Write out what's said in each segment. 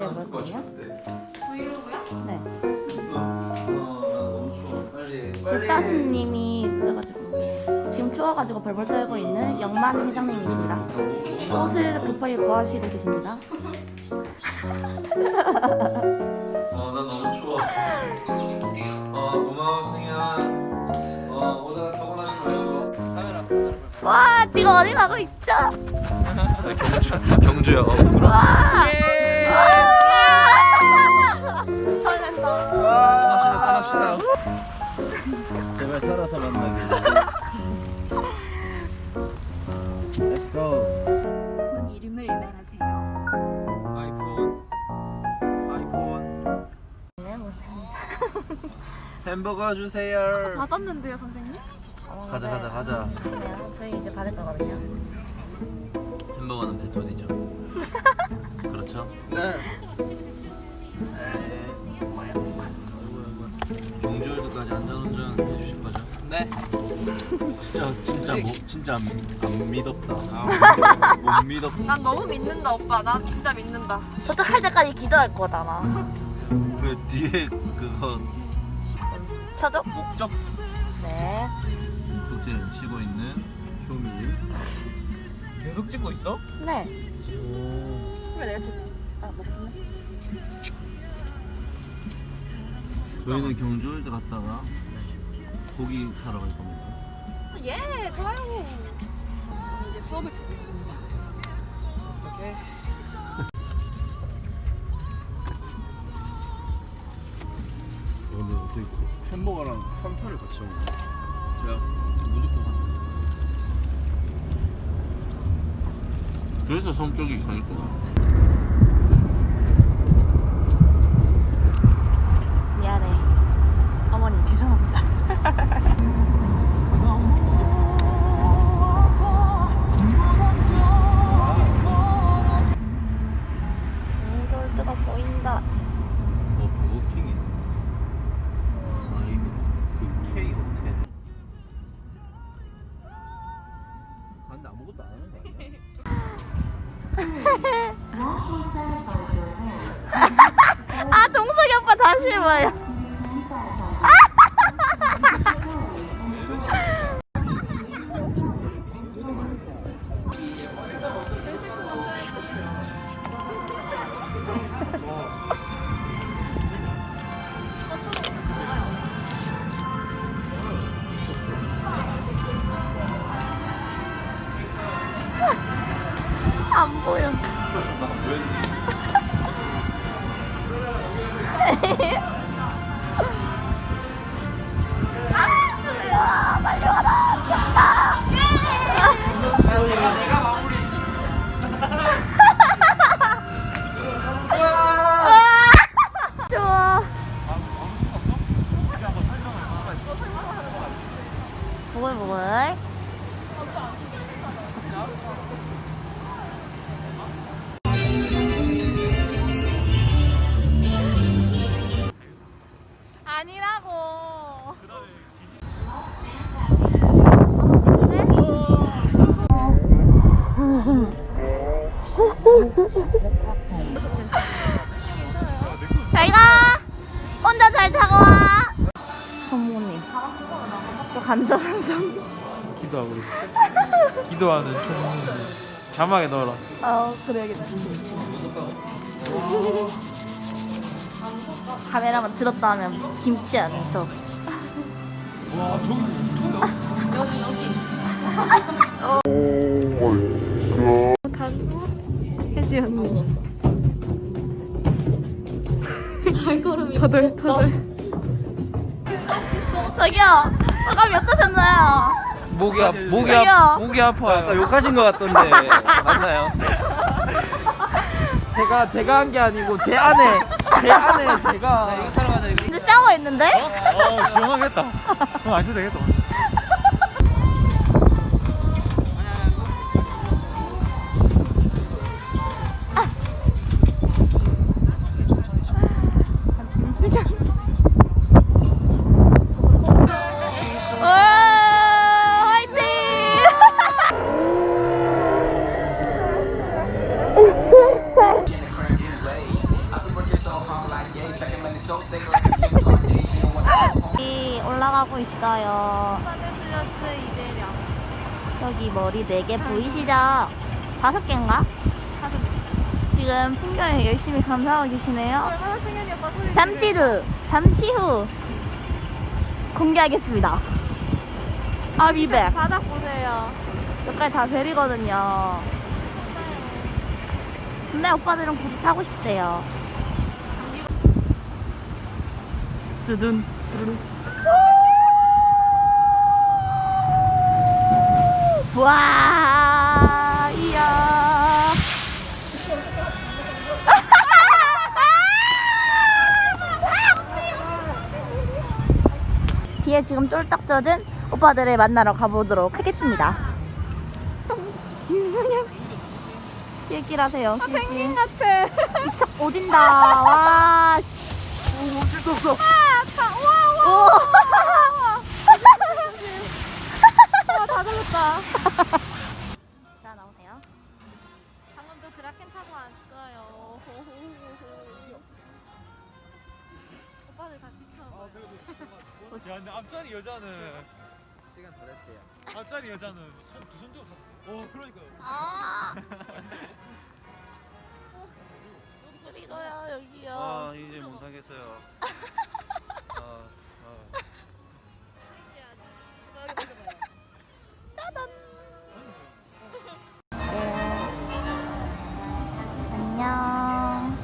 뭐였거든요? 브이로그야? 네. 너무 추워. 빨리 뒷사수님이 그래가지고 지금 추워가지고 벌벌 떨고 있는 영만 회장님이십니다. 옷을 급하게 구하시고 계십니다. 어나 너무 추워. 어 고마워 승현. 어 오다가 사고 나지 말고. 카메라. 와 지금 어디 가고 있죠? 경주 경주야. 어. 와! 와! 햄버거 주세요. 받았는데요, 선생님? 어, 가자, 네. 가자, 가자. 그래요. 저희 이제 받을 거거든요. 햄버거는 배터리죠. 그렇죠? 네. 경주월드까지 안전운전 해주실 거죠? 네. 진짜 진짜 뭐 진짜 안, 안 믿었다. 못 믿었다. 난 너무 믿는다, 오빠. 난 진짜 믿는다. 도착할 때까지 기도할 거잖아. 그 뒤에 그거 쳐줘? 목적 네. 목적지를 치고 있는 효민. 계속 찍고 있어? 네. 그래, 내가 지금. 아. 저희는 경주월드 갔다가 고기 사러 갈 겁니다. 예, 좋아요. 이제 수업을 듣겠습니다. 현타를 같이 제가 무조건 간다. 그래서 성격이 이상했구나. it. 있어. 기도하는 총무 자막에 넣어라. 어, 그래야겠다. 카메라만 들었다 하면 김치 안 쳐. 혜지 언니. 발걸음이 터들. 저기요, 소감이 어떠셨나요? 목이 아 목이. 아 목이 아파요. 욕하신 것 같던데. 맞나요? 제가 제가 한 게 아니고 제 안에 제 안에 제가 근데 샤워했는데? 어 시원하겠다. 그럼 안 쉬도 되겠다. 4개 보이시죠? 다섯 개인가? 다섯 개. 지금 풍경에 열심히 감상하고 계시네요. 얼마나 승현이 오빠 소리 잠시 후, 잠시 후 공개하겠습니다. I'll be back. 바닥 보세요. 여기까지 다 베리거든요. 근데 오빠들은 굳이 타고 싶대요. 두둔, 두둔. 와, 비에 지금 쫄딱 젖은 오빠들을 만나러 가보도록 하겠습니다. 얘기를 하세요. 아, 펭귄 같아. 이척 오진다. 와. 오, 멋있었어. 이제 못하겠어요. 아, 아. 안녕.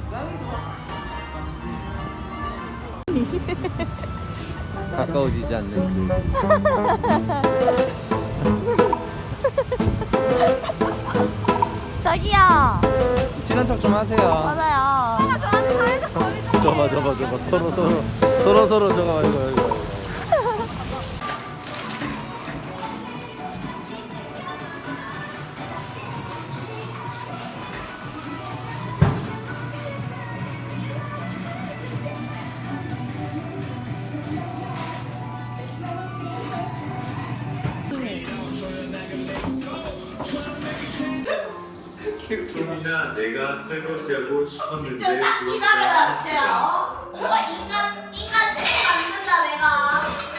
가까워지지 않는 저기요. 그 친한 척 좀 하세요. 맞아요. 저거 저거 저거 서로 서로 서로 서로 저거 이거 이거. 나 내가 설거지하고 싶었는데 딱 기다려라, 쟤야. 뭔가 인간, 인간 세계 만든다, 내가.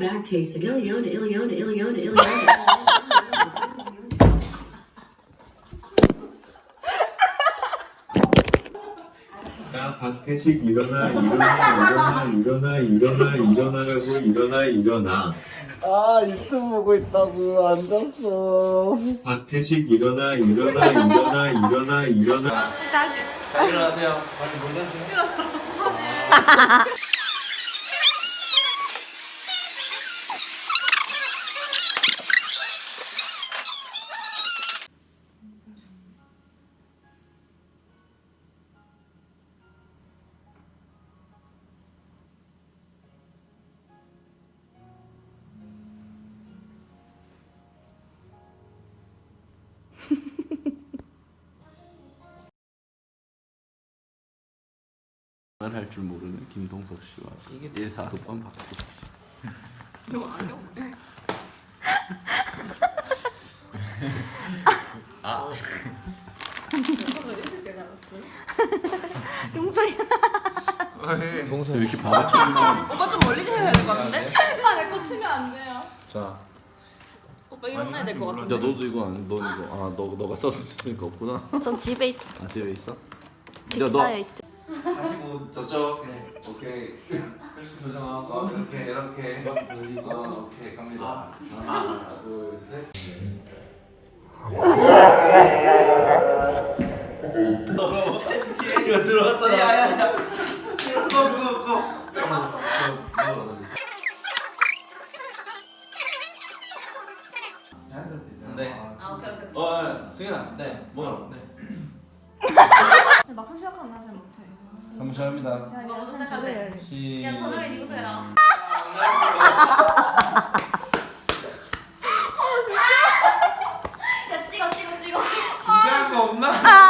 Back takes Iliona, Iliona, Iliona, Iliona. 야 박태식 일어나 일어나 일어나 일어나 일어나 일어나라고 일어나 일어나 아 유튜브 보고 있다고 앉았어. 박태식 일어나 일어나 일어나 일어나 일어나 일어나세요. 빨리 문 닫으세요. 할 줄 모르는 김동석 씨와 일사 독반 박태식 씨. 용소리. 동석 왜 이렇게 받아치는 오빠 좀 멀리 해야 될 것 같은데? 오빠 내거 치면 안 돼요. 자, 오빠 일어나야 될것야 같은데. 너도 이거 안, 너 이거 아 너 너가 썼으니까 없구나. 전 집에 있, 아 집에 있어? 빅사에 있죠. 하시고 저쪽 오케이. 조정하고 이렇게 이렇게 돌리고 오케이 갑니다. 하나 둘셋. 들어갔다 야야야 준비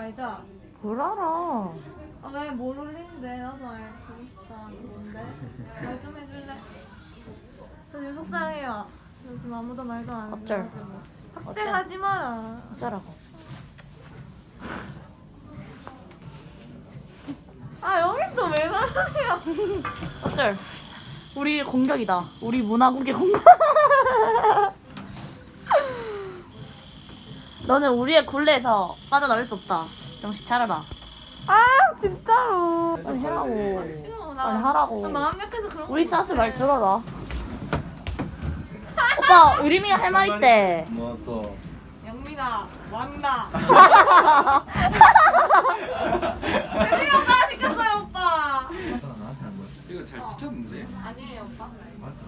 알자. 뭘 알아? 아, 왜 모르는데 나도 알고 싶다. 뭔데? 말 좀 해줄래? 저 요즘 속상해요. 요즘 아무도 말도 안 어쩔? 해가지고. 학대하지 마라. 어쩌라고? 아 여긴 또왜 말해요? 어쩔? 우리 공격이다. 우리 문화국의 공격. 너는 우리의 굴레에서 빠져나올 수 없다. 정신 차려라. 아 진짜로. 빨리 해라고. 싫어 나. 빨리 하라고. 나 마음 약해서 그런 우리 거 사수 말 들어라. 오빠, 의림이 할말 있대. 뭐 또. 영민아 왕나. 대신 오빠가 시켰어요 오빠. 이거 잘 지켰는데? 아니에요 오빠. 맞죠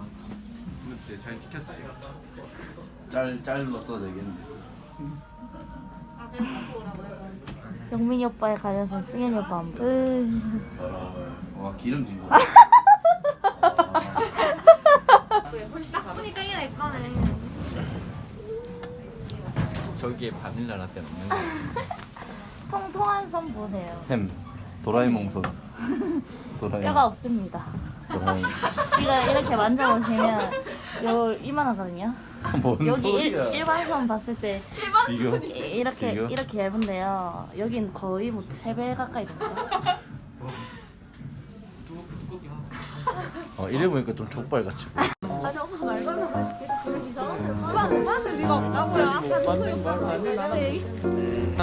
맞지 잘 지켰지 짤 짤로 써도 되겠네. 아 그래서 갖고 오라고 해서. 영민이 오빠에 가려서 승현이 오빠 안 보. 으. 와 기름진 거. 딱 보니까 이게 내 거네. 저기에 바닐라 라떼는 없는 거야 통통한 손 보세요. 햄. 도라에몽 손. 도라에몽. 뼈가 없습니다. 도라에몽. 지금 이렇게 만져보시면 요 이만하거든요. 뭔 여기 일, 소리야? 일반 손 봤을 때 이거. 이- 이렇게 이거? 이렇게 얇은데요. 여긴 거의 뭐세배 가까이 됩니다. 어 이래 보니까 좀 족발 같이 보여. 아니 오빠 말 걸면 말게. 오빠 못 봤을 리가 없다고요. 아까 저도 오빠 말했는데. 우리